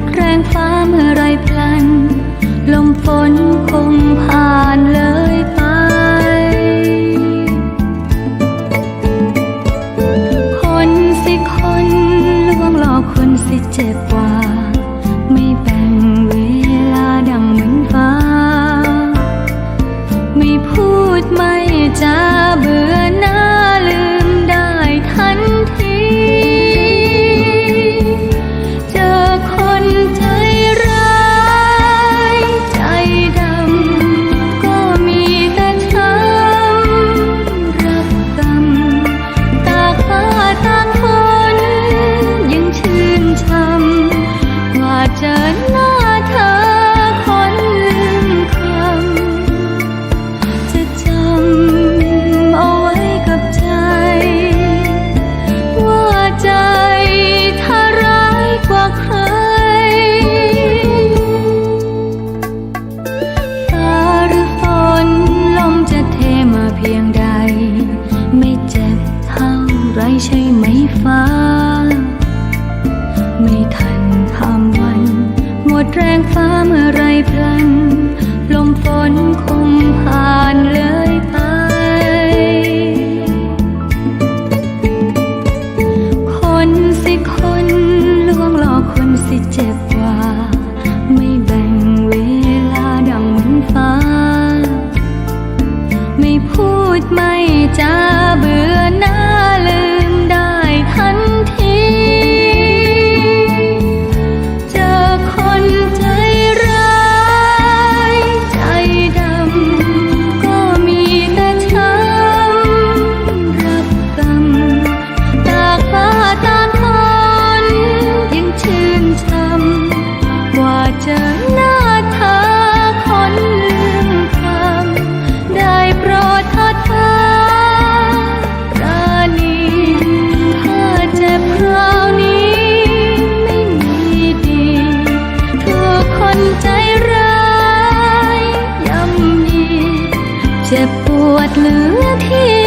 ดแรงฟ้าเมื่อไรพลัน ลมฝนคงผ่านเลยไป คนสิคนลวงหลอกคนสิเจ็บกว่า ไม่แบ่งเวลาดังเหมือนฟ้า ไม่พูดไม่จา ไม่ทันข้ามวัน หมดแรงฟ้าเมื่อไรพลัน ลมฝนคงผ่านเลยไป คนสิคนลวงหลอกคนสิเจ็บกว่า ไม่แบ่งเวลาดังเหมือนฟ้า ไม่พูดไม่ เจ็บปวดเหลือที่